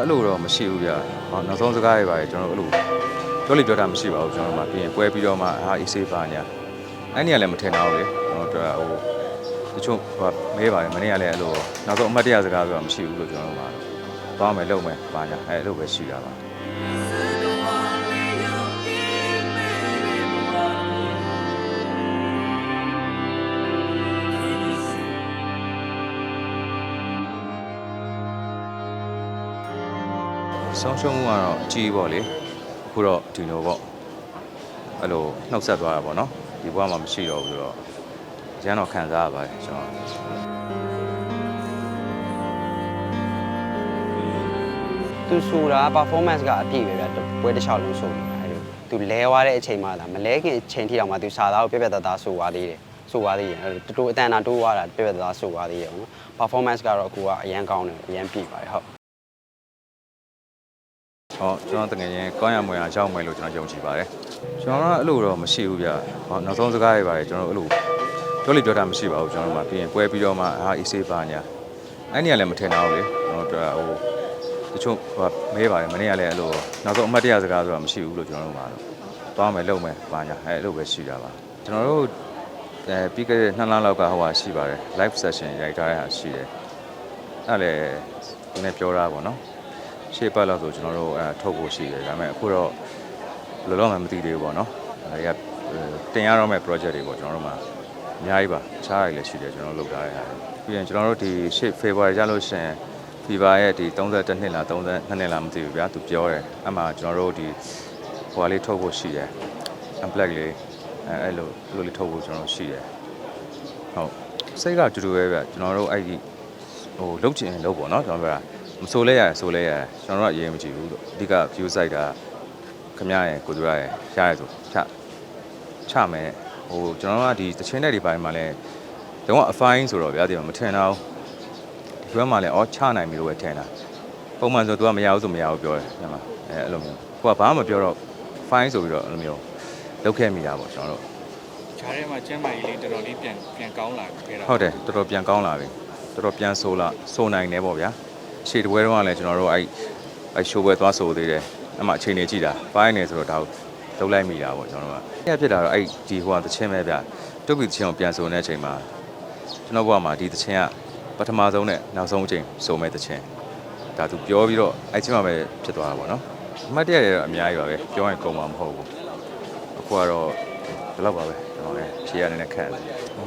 အဲ့လိုတော့မရှိဘူးဗျဟောနောက်ဆုံးစကားတွေပါလေကျွန်တော်အဲ့လိုပြောလိပြောတာမရှိပါဘူးကျွန်တော်မှပြီးရင်ပွဲပြီးတော့မှအာအေးဆေးပါညာအဲ့နေရာလည်းမထင်တော့ဘူးလေကျွန်တော်တို့ဟိုတချို့ဟိုမဲပါတယ်မနေ့ကလည်းအဲ့လိုနောက်ဆုံးအမှတ်တရစကားပြောမရှိဘူးလို့ကျွန်တော်တို့မှသွားမယ်လုပ်မယ်ပါညာအဲ့လိုပဲရှိတာပါ ဆုံးရှုံးမှုကတော့အကြီးပေါ့လေအခုတော့ဒီလိုပေါ့အဲ့လိုနှုတ်ဆက်သွားတာပေါ့နော်ဒီဘဝမှာမရှိတော့ဘူးဆိုတော့ရန်တော့ခံစားရပါတယ်ကျွန်တော်သူဆိုတာ performance ကအပြည့်ပဲဗျပွဲတစ်ချောင်းလုံးဆိုနေတာအဲ့လိုသူလဲသွားတဲ့အချိန်မှသာမလဲခင်အချိန်ထိတော့မှသူစာသားကိုပြက်ပြက်သားသားဆိုသွားသေးတယ်ဆိုသွားသေးတယ်အဲ့လိုတူတူအတန်တာတိုးသွားတာပြက်ပြက်သားသားဆိုသွားသေးတယ်ပေါ့နော် performance ကတော့အခုကအရန်ကောင်းတယ်အရန်ပြည့်ပါတယ်ဟုတ် ဟောကျွန်တော်တကယ်ရင်ကောင်းရမွေရရောက်မယ်လို့ကျွန်တော်ယုံကြည်ပါတယ်ကျွန်တော်ကအဲ့လိုတော့မရှိဘူးဗျဟောနောက်ဆုံးစကားတွေပါတယ်ကျွန်တော်အဲ့လိုပြောလိပြောတာမရှိပါဘူးကျွန်တော်မှပြီးရင်ပွဲပြီးတော့မှအာအေးဆေးပါညာအဲ့နေရာလည်းမထင်တော့ဘူးလေကျွန်တော်တို့ဟိုတချို့ဟိုမဲပါတယ်မနေ့ကလည်းအဲ့လိုနောက်ဆုံးအမှတ်တရစကားဆိုတာမရှိဘူးလို့ကျွန်တော်တို့မှတော့သွားမယ်လုပ်မယ်ပါညာအဲ့လိုပဲရှိတာပါကျွန်တော်တို့အဲပြီးခဲ့တဲ့နှစ်လလောက်ကဟိုဟာရှိပါတယ် live session ရိုက်ထားတဲ့ဟာရှိတယ်အဲ့လည်းဒီနေ့ပြောတာပေါ့နော် ရှေ့ပတ်လောက်ဆိုကျွန်တော်တို့အဲထုတ်ဖို့ရှိတယ်ဒါပေမဲ့အခုတော့ဘယ်လိုတော့မှမသိသေးဘူးပေါ့နော်အဲဒီကတင်ရတော့မဲ့ project တွေပေါ့ကျွန်တော်တို့မှာအများကြီးပါခြားရည်လည်းရှိတယ်ကျွန်တော်တို့လုပ်ထားတဲ့ဟာတွေပြီးရင်ကျွန်တော်တို့ဒီရှေ့ February ရလို့ရှရင် Fever ရဲ့ဒီ32နှစ်လား32နှစ်လားမသိဘူးဗျာသူပြောတယ်အဲ့မှာကျွန်တော်တို့ဒီဟိုဟာလေးထုတ်ဖို့ရှိတယ် unplug လေးအဲအဲ့လိုအဲ့လိုလေးထုတ်ဖို့ကျွန်တော်တို့ရှိတယ်ဟုတ်စိတ်ကတူတူပဲဗျကျွန်တော်တို့အဲ့ဒီဟိုလုတ်ချင်လုတ်ပေါ့နော်ကျွန်တော်ပြောတာ မဆိုလဲရတယ်ဆိုလဲရတယ်ကျွန်တော်တို့ကအရေးမကြည့်ဘူးလို့အဓိက view site ကခမရရဲ့ကိုသူရရဲ့ရှားရဆိုချချမယ်ဟိုကျွန်တော်တို့ကဒီတချင်းတဲ့ဒီပိုင်းမှာလဲတော့အဖိုင်းဆိုတော့ဗျာဒီမှာမထင်တော့ဒီဘက်မှာလဲအော်ချနိုင်ပြီလို့ပဲထင်တာပုံမှန်ဆိုသူကမရဘူးဆိုမရဘူးပြောတယ်ညမှာအဲအဲ့လိုမျိုးကိုကဘာမှမပြောတော့ fine ဆိုပြီးတော့အဲ့လိုမျိုးလောက်ခဲ့မိတာပေါ့ကျွန်တော်တို့ခြားထဲမှာကျမ်းမာရေးလေးတော်တော်လေးပြန်ပြန်ကောင်းလာခဲ့တာဟုတ်တယ်တော်တော်ပြန်ကောင်းလာပြီတော်တော်ပြန်ဆိုးလာဆိုးနိုင်တယ်ပေါ့ဗျာ ရှေ့တစ်ပွဲတော့ကလည်းကျွန်တော်တို့အဲ့အဲ့ show ပွဲသွားဆိုသေးတယ်အဲ့မှာအချိန်နေကြည့်တာပိုင်းနေဆိုတော့ဒါကိုလုံးလိုက်မိတာပေါ့ကျွန်တော်တို့ကအဲ့ဖြစ်တာတော့အဲ့ဒီဟိုကသချင်းပဲဗျတုတ်ပြီးသချင်းကိုပြန်ဆိုတဲ့အချိန်မှာကျွန်တော်ဘုရားမှာဒီသချင်းကပထမဆုံးနဲ့နောက်ဆုံးအချိန်ဆိုမဲ့သချင်းဒါသူပြောပြီးတော့အဲ့ချင်းမှာပဲဖြစ်သွားတာပေါ့နော်အမှတ်တရတွေတော့အများကြီးပါပဲပြောရင်ကုန်မှာမဟုတ်ဘူးအခုကတော့ဒီလောက်ပါပဲကျွန်တော်လည်းဖြေရနေတဲ့ခက်တယ်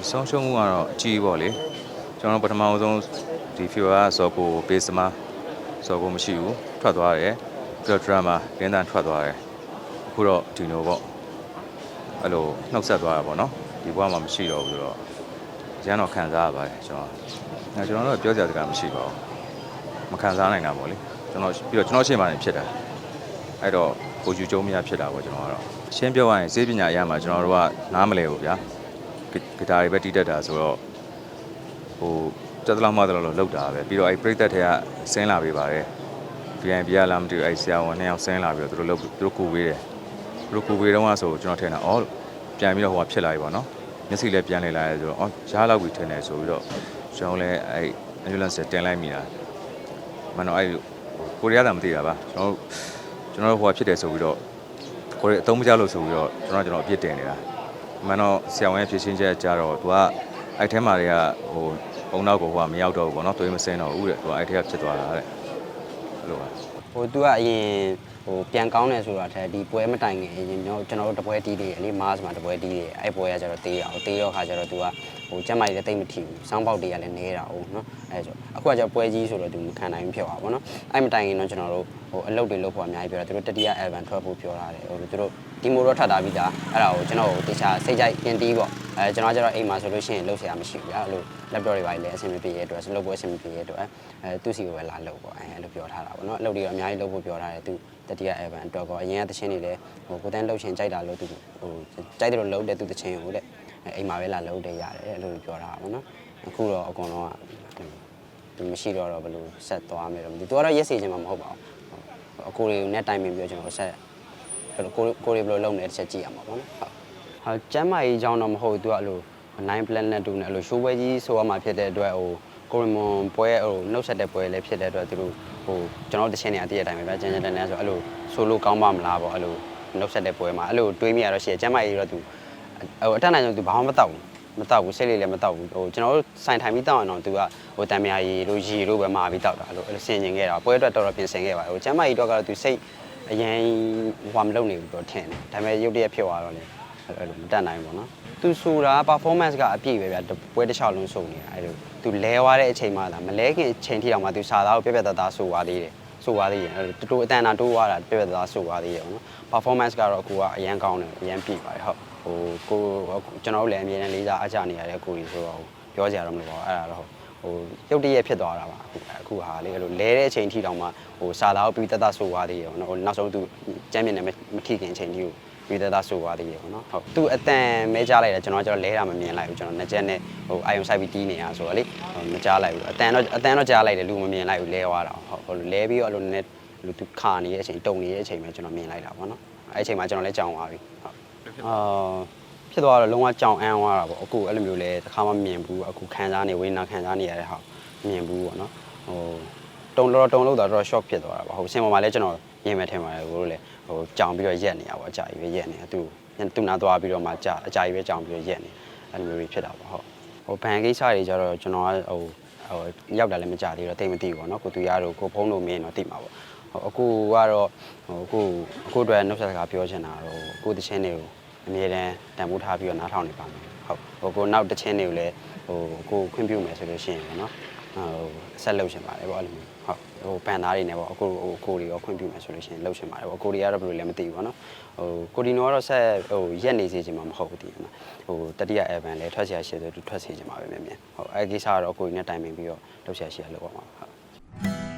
ဆုံးရှုံးမှုကတော့အကြီးပေါ့လေကျွန်တော်ပထမဆုံး ဒီ fever ကစောကို base မှာစောကိုမရှိဘူးထွက်သွားတယ်ပြီးတော့ drama လင်းတန်းထွက်သွားတယ်အခုတော့ဒီလိုပေါ့အဲ့လိုနှုတ်ဆက်သွားတာပေါ့နော်ဒီဘဝမှာမရှိတော့ဘူးဆိုတော့ရန်တော့ခံစားရပါတယ်ကျွန်တော်အဲကျွန်တော်တို့ပြောကြစကားမရှိပါဘူးမခံစားနိုင်တာပေါ့လေကျွန်တော်ပြီးတော့ကျွန်တော်ရှင်းပါတယ်ဖြစ်တာအဲ့တော့ကိုယူကျုံမရဖြစ်တာပေါ့ကျွန်တော်ကတော့ရှင်းပြောရရင်ဈေးပညာအရမှာကျွန်တော်တို့ကနားမလဲဘူးဗျာဂီတာတွေပဲတီးတတ်တာဆိုတော့ဟို တက်သလောက်မှတက်လောက်လောက်တာပဲပြီးတော့အဲ့ပြိသက်တွေကဆင်းလာပေးပါတယ် VIP ကလာမသိဘူးအဲ့ဆရာဝန်နှစ်ယောက်ဆင်းလာပြီးတော့သူတို့လောက်သူတို့ကူပေးတယ်သူတို့ကူပေးတော့ဆိုကျွန်တော်ထင်တာအော်ပြန်ပြီးတော့ဟိုကဖြစ်လာပြီပေါ့နော်မျက်စိလည်းပြန်လေလာရဲဆိုတော့အော်ရားလောက်ပြီထင်တယ်ဆိုပြီးတော့ကျွန်တော်လည်းအဲ့ ambulance တင်လိုက်မိတာမနော်အဲ့ကိုရီးယားသာမသိတာပါကျွန်တော်ကျွန်တော်ဟိုကဖြစ်တယ်ဆိုပြီးတော့ကိုရီးအသုံးမကျလို့ဆိုပြီးတော့ကျွန်တော်ကျွန်တော်အပြစ်တင်နေတာမနော်ဆရာဝန်ရဲ့ဖြည့်ရှင်းချက်ကြတော့သူကအဲ့ထဲမှာတွေကဟို ဘုံနောက်ကိုဟိုကမရောက်တော့ဘူးပေါ့နော်သွေးမစင်းတော့ဘူးတဲ့သူကအဲ့ထဲကဖြစ်သွားတာတဲ့အဲ့လိုပါဟိုသူကအရင်ဟိုပြန်ကောင်းတယ်ဆိုတာထက်ဒီပွဲမတိုင်ခင်အရင်ကျွန်တော်ကျွန်တော်တို့တပွဲတီးသေးတယ်လေမားစ်မှာတပွဲတီးတယ်အဲ့ပွဲကကျတော့တေးရအောင်တေးရောခါကျတော့သူကဟိုကျက်မိုက်လည်းတိတ်မထီဘူးစောင်းပေါက်တွေကလည်းနေတာဟုတ်နော်အဲ့ဆိုအခုကကျပွဲကြီးဆိုတော့သူမခံနိုင်ဘူးဖြစ်သွားပါဘောနော်အဲ့မတိုင်ခင်တော့ကျွန်တော်တို့ဟိုအလုပ်တွေလုပ်ဖို့အများကြီးပြောတာသူတို့တတိယ album ထွက်ဖို့ပြောတာတယ်ဟိုသူတို့ ဒီမိုတော့ထပ်ထားပြီးသားအဲ့ဒါကိုကျွန်တော်တို့တခြားစိတ်ကြိုက်ပြင်တီးပေါ့အဲကျွန်တော်ကျတော့အိမ်မှာဆိုလို့ရှိရင်လုပ်ဆရာမရှိဘူးဗျာအဲ့လို laptop တွေပါလေအဆင်မပြေရဲ့အတွက်ဆိုလုပ်ဖို့အဆင်မပြေရဲ့အတွက်အဲသူ့စီကိုပဲလာလုပ်ပေါ့အဲအဲ့လိုပြောထားတာပေါ့နော်အလုပ်တွေတော့အများကြီးလုပ်ဖို့ပြောထားတယ်သူတတိယ event အတွက်ကောအရင်ကတခြင်းတွေလည်းဟိုကိုတန်းလှုပ်ရှင်ကြိုက်တာလို့သူဟိုကြိုက်တယ်လို့လှုပ်တဲ့သူတခြင်းကိုလေအိမ်မှာပဲလာလှုပ်တဲ့ရတယ်အဲ့လိုပြောထားတာပေါ့နော်အခုတော့အကုန်လုံးကသူမရှိတော့တော့ဘယ်လိုဆက်သွားမလဲတော့မသိဘူးသူကတော့ရက်စီခြင်းမှာမဟုတ်ပါဘူးအကိုတွေနဲ့တိုင်ပင်ပြီးတော့ကျွန်တော်ဆက် ဘယ်လိုကိုကိုတွေဘယ်လိုလုပ်နေတစ်ချက်ကြည့်ရမှာပေါ့နော်ဟုတ်ဟာကျမ်းမာရေးကြောင်းတော့မဟုတ်သူကအဲ့လို9 planet 2နဲ့အဲ့လို show ပွဲကြီးဆိုရမှာဖြစ်တဲ့အတွက်ဟိုကိုရီမွန်ပွဲဟိုနှုတ်ဆက်တဲ့ပွဲလည်းဖြစ်တဲ့အတွက်သူတို့ဟိုကျွန်တော်တို့တချင်းနေအတည့်အတိုင်းပဲဗျာကျန်ကျန်တန်းတန်းဆိုအဲ့လိုဆိုလို့ကောင်းပါမလားပေါ့အဲ့လိုနှုတ်ဆက်တဲ့ပွဲမှာအဲ့လိုတွေးမိရတော့ရှိရကျမ်းမာရေးတော့သူဟိုအတက်နိုင်ဆုံးသူဘာမှမတောက်ဘူးမတောက်ဘူးစိတ်လေးလည်းမတောက်ဘူးဟိုကျွန်တော်တို့စိုင်ထိုင်ပြီးတောက်ရင်တော့သူကဟိုတံမြာရည်တို့ရီတို့ပဲမှာပြီးတောက်တာအဲ့လိုအဲ့လိုဆင်ကျင်ခဲ့တာပွဲအတွက်တော်တော်ပြင်ဆင်ခဲ့ပါတယ်ဟိုကျမ်းမာရေးတော့ကတော့သူစိတ် အရင်ဟိုမလုပ်နေဘူးတော့ထင်တယ်ဒါပေမဲ့ရုပ်တရက်ဖြစ်သွားတော့လေအဲ့လိုမတက်နိုင်ဘူးပေါ့နော်သူဆိုတာ performance ကအပြည့်ပဲဗျာပွဲတစ်ချောင်းလုံးစုံနေတာအဲ့လိုသူလဲသွားတဲ့အချိန်မှသာမလဲခင်အချိန်ထိတော့မှသူစာသားကိုပြက်ပြက်သားသားဆိုသွားသေးတယ်ဆိုသွားသေးတယ်အဲ့လိုတူတူအတန်တာတိုးသွားတာပြက်ပြက်သားသားဆိုသွားသေးတယ်ပေါ့နော် performance ကတော့အခုကအရန်ကောင်းတယ်အရန်ပြည့်ပါတယ်ဟုတ်ဟိုကိုကျွန်တော်တို့လည်းအမြဲတမ်းလေးစားအားကြနေရတဲ့ကိုကြီးဆိုတော့ပြောစရာတော့မလိုပါဘူးအဲ့ဒါတော့ဟို ရုပ်တရက်ဖြစ်သွားတာပါအခုအခုဟာလေအဲ့လိုလဲတဲ့အချိန်ထိတောင်မှဟိုစာသားကိုပြီးတတ်တဆိုသွားသေးတယ်ပေါ့နော်ဟိုနောက်ဆုံးသူကျမ်းမြင်နဲ့မထိခင်အချိန်ကြီးကိုပြီးတတ်တဆိုသွားသေးတယ်ပေါ့နော်ဟုတ်သူအတန်မဲကြားလိုက်တယ်ကျွန်တော်ကျွန်တော်လဲတာမမြင်လိုက်ဘူးကျွန်တော်နှစ်ချက်နဲ့ဟိုအာယုံဆိုင်ပြီးတီးနေရဆိုတော့လေမကြားလိုက်ဘူးအတန်တော့အတန်တော့ကြားလိုက်တယ်လူမမြင်လိုက်ဘူးလဲသွားတာဟုတ်ဟိုလဲပြီးတော့အဲ့လိုနည်းလူသူခါနေတဲ့အချိန်တုံနေတဲ့အချိန်ပဲကျွန်တော်မြင်လိုက်တာပေါ့နော်အဲ့အချိန်မှာကျွန်တော်လည်းကြောင်သွားပြီဟုတ်အာ ဖြစ်သွားတော့လုံးဝကြောင်အန်းသွားတာပေါ့အခုအဲ့လိုမျိုးလဲတစ်ခါမှမမြင်ဘူးအခုခံစားနေဝိညာဉ်ခံစားနေရတဲ့ဟာမမြင်ဘူးပေါ့နော်ဟိုတုံတော်တုံလို့တော့တော်တော် shock ဖြစ်သွားတာပေါ့ဟိုဆင်ပေါ်မှာလဲကျွန်တော်မြင်မဲ့ထင်ပါတယ်ကိုတို့လဲဟိုကြောင်ပြီးတော့ရက်နေရပေါ့အကြာကြီးပဲရက်နေတာသူသူနာသွားပြီးတော့မှကြာအကြာကြီးပဲကြောင်ပြီးတော့ရက်နေအဲ့လိုမျိုးတွေဖြစ်တာပေါ့ဟုတ်ဟိုဘန်ကိစ္စတွေကြတော့ကျွန်တော်ကဟိုဟိုရောက်တာလည်းမကြသေးတော့တိတ်မသိဘူးပေါ့နော်ကိုသူရတို့ကိုဖုံးလို့မင်းတော့သိမှာပေါ့ဟိုအခုကတော့ဟိုအခုအခုအတွက်နှုတ်ဆက်စကားပြောချင်တာတော့ကိုတချင်းတွေကို အမြဲတမ်းတန်ဖိုးထားပြီးတော့နားထောင်နေပါမယ်ဟုတ်ဟိုကိုနောက်တစ်ချင်းတွေကိုလည်းဟိုကိုခွင့်ပြုမယ်ဆိုလို့ရှိရင်ပေါ့နော်ဟိုဆက်လုပ်ရှင်ပါတယ်ပေါ့အဲ့လိုမျိုးဟုတ်ဟိုပန်သားတွေနဲ့ပေါ့အခုဟိုကိုတွေရောခွင့်ပြုမယ်ဆိုလို့ရှိရင်လုပ်ရှင်ပါတယ်ပေါ့ကိုတွေကတော့ဘယ်လိုလဲမသိဘူးပေါ့နော်ဟိုကိုဒီနိုကတော့ဆက်ဟိုရက်နေစေချင်မှာမဟုတ်ဘူးတည်နော်ဟိုတတိယ event လည်းထွက်เสียရှိတယ်သူထွက်စေချင်မှာပဲမြင်မြင်ဟုတ်အဲ့ကိစ္စကတော့ကိုကြီးနဲ့တိုင်ပင်ပြီးတော့လုပ်เสียရှိရလို့ပေါ့မှာဟုတ်